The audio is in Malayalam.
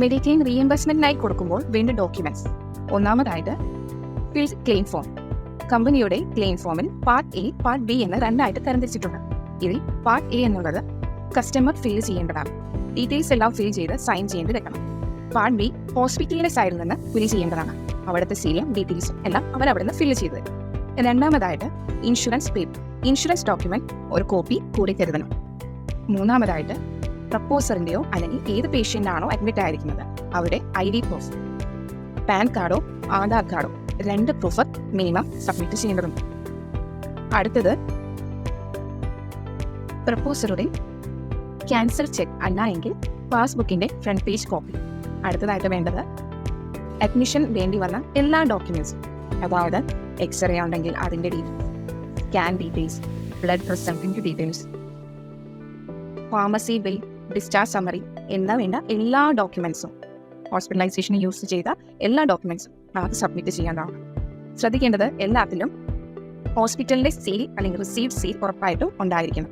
മെഡിക്ലെയിം റീഇംബേഴ്സ്മെന്റിനായി കൊടുക്കുമ്പോൾ വേണ്ട ഡോക്യുമെന്റ്സ് ഒന്നാമതായിട്ട് ഫീൽഡ് ക്ലെയിം ഫോം കമ്പനിയുടെ ക്ലെയിം ഫോമിൽ പാർട്ട് എ പാർട്ട് ബി എന്ന് രണ്ടായിട്ട് തരംതിരിച്ചിട്ടുണ്ട്. ഇതിൽ പാർട്ട് എ എന്നുള്ളത് കസ്റ്റമർ ഫിൽ ചെയ്യേണ്ടതാണ്. ഡീറ്റെയിൽസ് എല്ലാം ഫിൽ ചെയ്ത് സൈൻ ചെയ്യേണ്ടി വെക്കണം. പാർട്ട് ബി ഹോസ്പിറ്റലിന്റെ സൈഡിൽ നിന്ന് ഫിൽ ചെയ്യേണ്ടതാണ്. അവിടുത്തെ സീരിയം ഡീറ്റെയിൽസും എല്ലാം അവർ അവിടെ നിന്ന് ഫിൽ ചെയ്ത് രണ്ടാമതായിട്ട് ഇൻഷുറൻസ് പേപ്പർ ഇൻഷുറൻസ് ഡോക്യുമെന്റ് ഒരു കോപ്പി കൂടി കരുതണം മൂന്നാമതായിട്ട് പ്രപ്പോസറിന്റെയോ അല്ലെങ്കിൽ ഏത് പേഷ്യന്റ് ആണോ അഡ്മിറ്റ് ആയിരിക്കുന്നത്. അവിടെ ഐ ഡി പ്രൂഫ് പാൻ കാർഡോ ആധാർ കാർഡോ രണ്ട് പ്രൂഫ് മിനിമം സബ്മിറ്റ് ചെയ്യേണ്ടതുണ്ട്. അടുത്തത് പ്രപ്പോസറുടെ ക്യാൻസൽ ചെക്ക് അല്ല എങ്കിൽ പാസ്ബുക്കിന്റെ ഫ്രണ്ട് പേജ് കോപ്പി അടുത്തതായിട്ട് വേണ്ടത് അഡ്മിഷൻ വേണ്ടി വന്ന എല്ലാ ഡോക്യുമെന്റ്സും അതായത് എക്സ്റേ ഉണ്ടെങ്കിൽ അതിന്റെ details scan details blood പ്രസന്റിന്റെ details pharmacy bill discharge summary എന്താ വേണ്ട? എല്ലാ ഡോക്യുമെന്റ്സും ഹോസ്പിറ്റലൈസേഷന് യൂസ് ചെയ്ത എല്ലാ ഡോക്യുമെന്റ്സും നമുക്ക് സബ്മിറ്റ് ചെയ്യാനാണ് ശ്രദ്ധിക്കേണ്ടത് എല്ലാത്തിലും ഹോസ്പിറ്റലിന്റെ സീൽ അല്ലെങ്കിൽ റിസീവ് സീൽ ഉറപ്പായിട്ടും ഉണ്ടായിരിക്കണം.